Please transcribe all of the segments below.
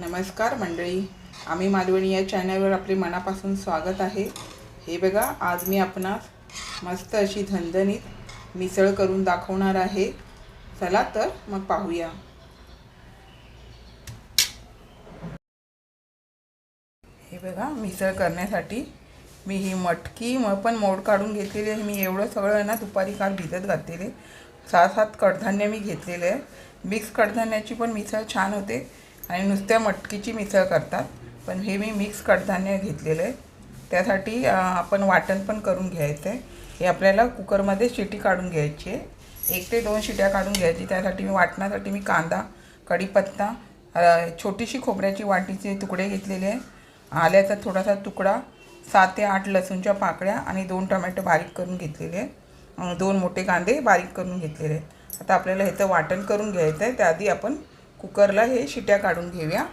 नमस्कार मंडळी. आम्ही मालवणी या चॅनलवर आपले मनापासून स्वागत आहे. हे बघा आज मी आपणास मस्त अशी झणझणीत मिसळ करून दाखवणार आहे. चला तर मग पाहूया. हे बघा मिसळ करण्यासाठी मी ही मटकी म पण मोड काढून घेतलेली आहे. मी एवढं सगळं ना दुपारी काल भिजत घातलेले. सहा सात कडधान्य मी घेतलेले आहे. मिक्स कडधान्याची पण मिसळ छान होते. आणि नुसत्या मटकीची मिसळ करतात. पण हे मी मिक्स कडधान्य घेतलेलं आहे. त्यासाठी आपण वाटण पण करून घ्यायचं आहे हे आपल्याला कुकरमध्ये शिटी काढून घ्यायची आहे. एक ते दोन शिट्या काढून घ्यायची. त्यासाठी मी वाटण्यासाठी मी कांदा कढीपत्ता छोटीशी खोबऱ्याची वाटीचे तुकडे घेतलेले आहे. आल्याचा थोडासा तुकडा सात ते आठ लसूणच्या पाकळ्या आणि दोन टमॅटो बारीक करून घेतलेले आहे. दोन मोठे कांदे बारीक करून घेतलेले आहे. आता आपल्याला ह्याचं वाटण करून घ्यायचं आहे त्याआधी आपण कुकरला हे शिट्या काढून घेऊया.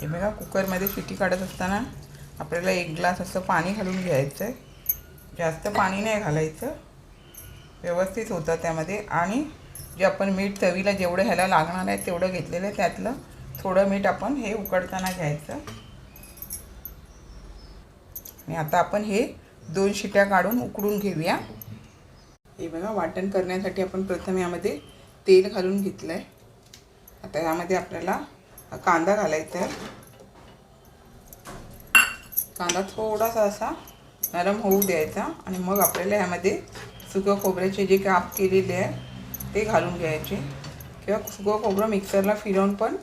हे बघा कुकरमध्ये शिटी काढत असताना आपल्याला एक ग्लास असं पाणी घालून घ्यायचं आहे जास्त पाणी नाही घालायचं. व्यवस्थित होतं त्यामध्ये. आणि जे आपण मीठ चवीला जेवढं ह्याला लागणार आहे तेवढं घेतलेलं आहे. त्यातलं थोडं मीठ आपण हे उकडताना घ्यायचं. आणि आता आपण हे दोन शिट्या काढून उकडून घेऊया. हे बघा वाटण करण्यासाठी आपण प्रथम यामध्ये तेल घालून घेतलं आहे आता यामध्ये आपल्याला कांदा घालायचा आहे. कांदा थोडासा असा नरम होऊ द्यायचा आणि मग आपल्याला यामध्ये सुकं खोबऱ्याचे जे काप केलेले आहे ते घालून घ्यायचे. किंवा सुकं खोबरं मिक्सरला फिरवून पण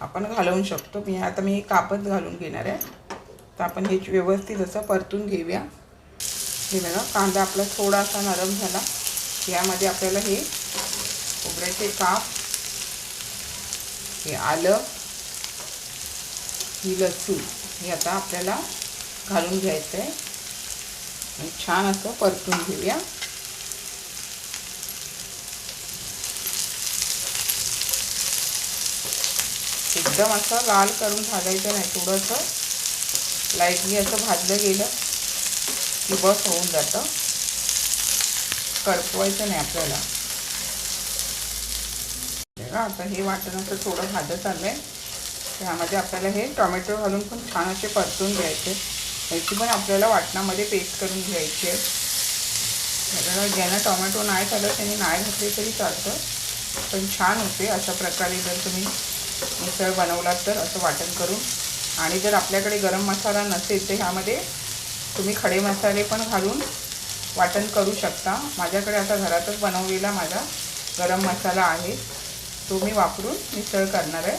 आपण घालवू शकतो. मी आता मी कापच घालून घेणार आहे. तर आपण हे व्यवस्थित असं परतून घेऊया. हे बघा कांदा आपला थोडासा नरम झाला. यामध्ये आपल्याला हे खोबऱ्याचे काप हे आलं. ही लसूण हे आता आपल्याला घालून घ्यायचं आहे आणि छान असं परतून घेऊया. एकदम असं लाल करून घालायचं नाही थोडंसं लाईटली असं भाजलं गेलं की बस होऊन जातं. करपवायचं नाही आपल्याला. बघा आता हे वाटण थोडं भाजत आलं आहे ह्यामध्ये आपल्याला हे टोमॅटो घालून पण छान असे परतून घ्यायचे. ह्याची पण आपल्याला वाटणामध्ये पेस्ट करून घ्यायची आहे. बघा ज्यांना टोमॅटो नाही चालत त्यांनी नाही घातले तरी चालतं. पण छान होते अशा प्रकारे जर तुम्ही मिसळ बनवलात तर असं वाटण करून. आणि जर आपल्याकडे गरम मसाला नसेल तर ह्यामध्ये तुम्ही खडे मसाले पण घालून वाटण करू शकता. माझ्याकडे आता घरातच बनवलेला माझा गरम मसाला आहे. तो मी वापरून मिसळ करणार आहे.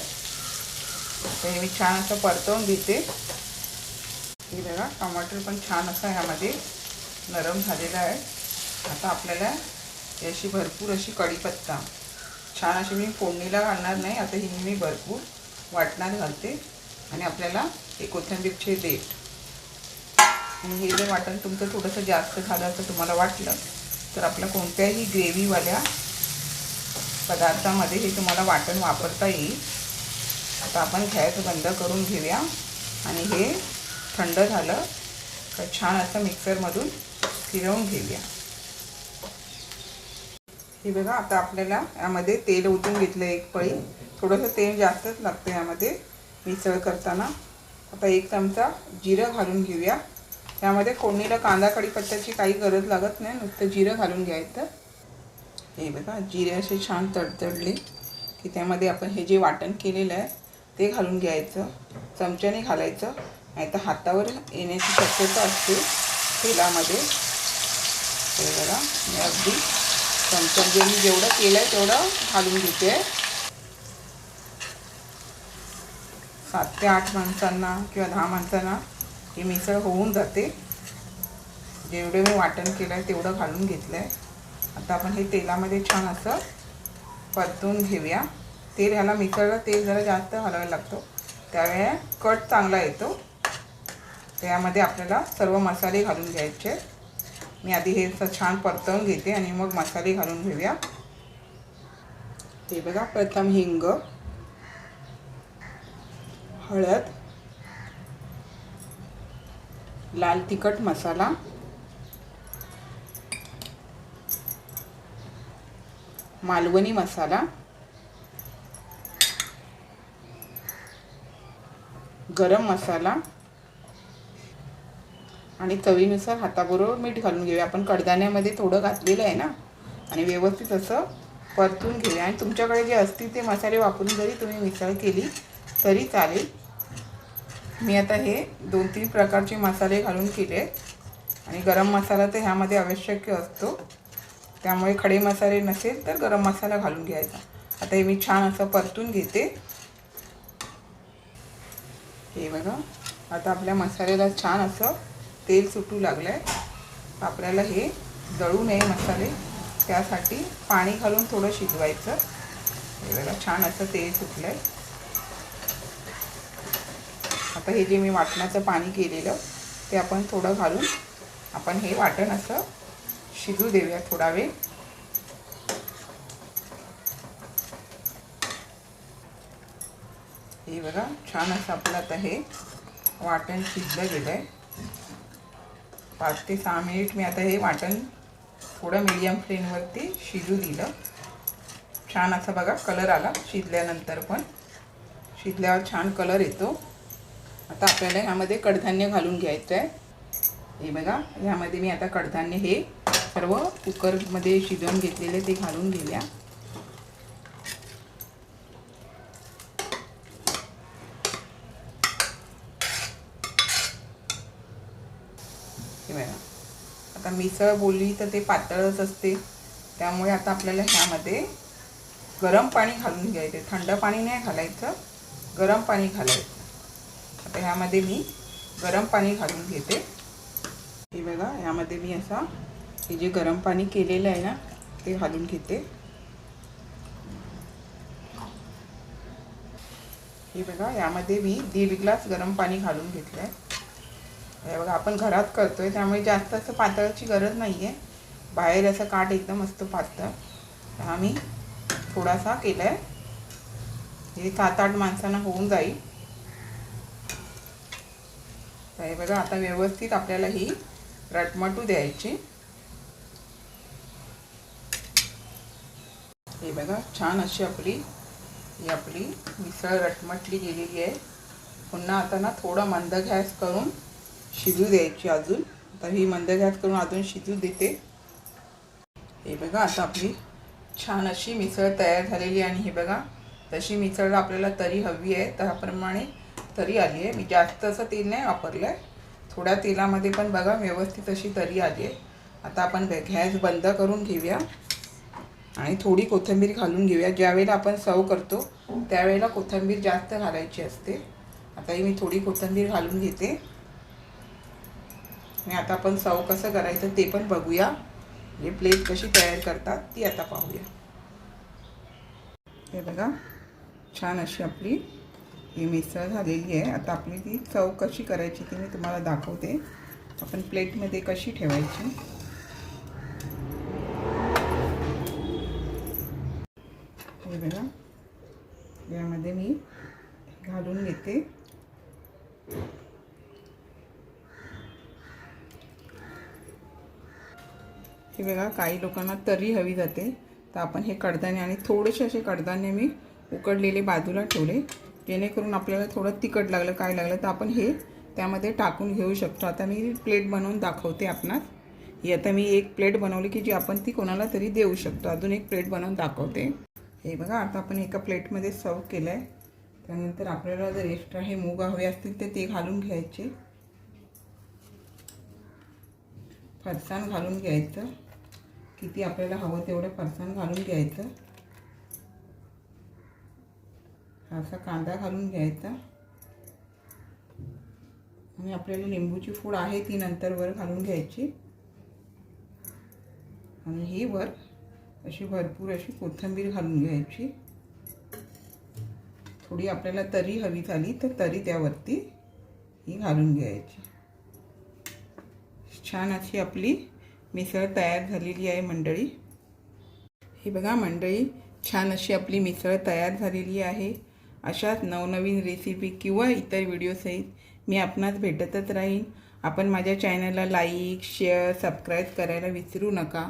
तर हे मी छान असं परतवून घेते. हे बघा टमाटर पण छान असं ह्यामध्ये नरम झालेला आहे. आता आपल्याला याची भरपूर अशी कढीपत्ता. छान अशी मी फोडणीला घालणार नाही आता ही मी भरपूर वाटणार घालते. आणि आपल्याला हे कोथिंबीरचे देठ. आणि हे जर वाटण तुमचं थोडंसं जास्त झालं असं तुम्हाला वाटलं तर आपल्या कोणत्याही ग्रेव्हीवाल्या पदार्थामध्ये हे तुम्हाला वाटण वापरता येईल. आता आपण गॅस बंद करून घेऊया. आणि हे थंड झालं तर छान असं मिक्सरमधून फिरवून घेऊया. हे बघा आता आपल्याला यामध्ये तेल ओतून घेतलं एक पळी. थोडंसं तेल जास्तच लागतं यामध्ये मिसळ करताना. आता एक चमचा जिरं घालून घेऊया. त्यामध्ये फोडणीला कांदा कढीपत्त्याची काही गरज लागत नाही. नुसतं जिरं घालून घ्यायचं. हे बघा जिरे असे छान तडतडले की त्यामध्ये आपण हे जे वाटण केलेलं आहे ते घालून घ्यायचं चमच्याने घालायचं. नाही तर हातावर येण्याची शक्यता असते तेलामध्ये. हे बघा मी अगदी चमचा जे मी जेवढं केलं आहे तेवढं घालून घेते. सात ते आठ माणसांना किंवा दहा माणसांना ही मिसळ होऊन जाते. जेवढे मी वाटण केलं आहे तेवढं घालून घेतलं आहे आता आपण हे तेलामध्ये छान असं परतून घेऊया. तेल ह्याला मिसळला तेल जरा जास्त हलवायला लागतो. त्यावेळे कट चांगला येतो. त्यामध्ये आपल्याला सर्व मसाले घालून घ्यायचे. मी आधी हे असं छान परतवून घेते आणि मग मसाले घालून घेऊया. ते बघा प्रथम हिंग हळद लाल तिखट मसाला मालवणी मसाला गरम मसाला आणि चवीनुसार हाताबरोबर मीठ घालून घेऊया. आपण कडधान्यामध्ये थोडं घातलेलं आहे ना? आणि व्यवस्थित असं परतून घेऊया. आणि तुमच्याकडे जे असतील ते मसाले वापरून जरी तुम्ही मिसळ केली तरी चालेल. मी आता हे दोन तीन प्रकारचे मसाले घालून केले आणि गरम मसाला तर ह्यामध्ये आवश्यक असतो. त्यामुळे खडे मसाले नसेल तर गरम मसाला घालून घ्यायचा. आता हे मी छान असं परतून घेते. हे बघा. आता आपल्या मसाल्याला छान असं तेल सुटू लागलं आहे आपल्याला हे जळू नये मसाले. त्यासाठी पाणी घालून थोडं शिजवायचं. हे बघा छान असं तेल सुटलं आहे आता हे जे मी वाटणाचं पाणी केलेलं ते आपण थोडं घालून आपण हे वाटण असं शिजू देऊया थोडा वेळ. हे बघा छान असं आपलं आता हे वाटण शिजलं गेलं आहे पाच ते सहा मिनिट मी आता हे वाटण थोडं मीडियम फ्लेमवरती शिजू दिलं. छान असा बघा कलर आला शिजल्यानंतर पण. शिजल्यावर छान कलर येतो. आता आपल्याला ह्यामध्ये कडधान्य घालून घ्यायचं आहे हे बघा ह्यामध्ये मी आता कडधान्य हे सर्व कुकरमध्ये शिजवून घेतलेले ते घालून घेऊया. आता मिसळ बोलली तर ते पातळच असते. त्यामुळे आता आपल्याला ह्यामध्ये गरम पाणी घालून घ्यायचे थंड पाणी नाही घालायचं. गरम पाणी घालायचं. आता ह्यामध्ये मी गरम पाणी घालून घेते. हे बघा ह्यामध्ये मी असा हे जे गरम पाणी केलेलं आहे ना ते घालून घेते. हे बघा यामध्ये मी दीड ग्लास गरम पाणी घालून घेतलं आहे हे बघा आपण घरात करतोय त्यामुळे जास्त असं पातळची गरज नाही आहे बाहेर असं काठ एकदम मस्त पातळ. हा मी थोडासा केला आहे हे सात आठ माणसांना होऊन जाईल. तर हे बघा आता व्यवस्थित आपल्याला ही रटमटू द्यायची हे बघा छान अशी आपली ही आपली मिसळ रटमटली गेलेली आहे. पुन्हा आता ना थोडं मंद गॅस करून शिजू द्यायची अजून. आता ही मंद गॅस करून अजून शिजू देते. हे बघा आता आपली छान अशी मिसळ तयार झालेली आणि हे बघा तशी मिसळ आपल्याला तरी हवी आहे. त्याप्रमाणे तरी आली आहे. मी जास्त असं तेल नाही वापरलं आहे. थोड्या तेलामध्ये पण बघा व्यवस्थित अशी तरी आली आहे. आता आपण गॅस बंद करून घेऊया. आणि थोडी कोथिंबीर घालून घेऊया. ज्यावेळेला आपण सर्व करतो त्यावेळेला कोथिंबीर जास्त घालायची असते. आता ही मी थोडी कोथिंबीर घालून घेते. आणि आता आपण सर्व कसं करायचं ते पण बघूया. म्हणजे प्लेट कशी तयार करतात ती आता पाहूया. हे बघा छान अशी आपली ही मिसळ झालेली आहे. आता आपली ती चव कशी करायची ती मी तुम्हाला दाखवते. आपण प्लेटमध्ये कशी ठेवायची? हे बघा. यामध्ये मी घालून घेते. हे बघा काही लोकांना तरी हवी जाते. तर आपण हे कडधान्य आणि थोडेसे असे कडधान्य मी उकडलेले बाजूला ठेवले. जेणेकरून आपल्याला थोडं तिखट लागलं काय लागलं तर आपण हे त्यामध्ये टाकून घेऊ शकतो. आता मी प्लेट बनवून दाखवते आपणास. ही आता मी एक प्लेट बनवली की जी आपण ती कोणाला तरी देऊ शकतो. अजून एक प्लेट बनवून दाखवते. हे बघा आता आपण एका प्लेटमध्ये सर्व केलं आहे त्यानंतर आपल्याला जर एक्स्ट्रा हे मूग हवे असतील तर ते घालून घ्यायचे. फरसाण घालून घ्यायचं. किती आपल्याला हवं तेवढं फरसाण घालून घ्यायचं. असा कांदा घालून घ्यायचा. आणि आपल्याला लिंबूची फूड आहे ती नंतर वर घालून घ्यायची. आणि ही वर अशी भरपूर अशी कोथिंबीर घालून घ्यायची. थोडी आपल्याला तरी हवी झाली तर तरी त्यावरती ही घालून घ्यायची. छान अशी आपली मिसळ तयार झालेली आहे मंडळी. हे बघा मंडळी छान अशी आपली मिसळ तयार झालेली आहे. अशाच नवनवीन रेसिपी किंवा इतर व्हिडिओसहित मी आपणास भेटतच राहीन. आपण माझ्या चॅनलला लाईक शेअर सबस्क्राईब करायला विसरू नका.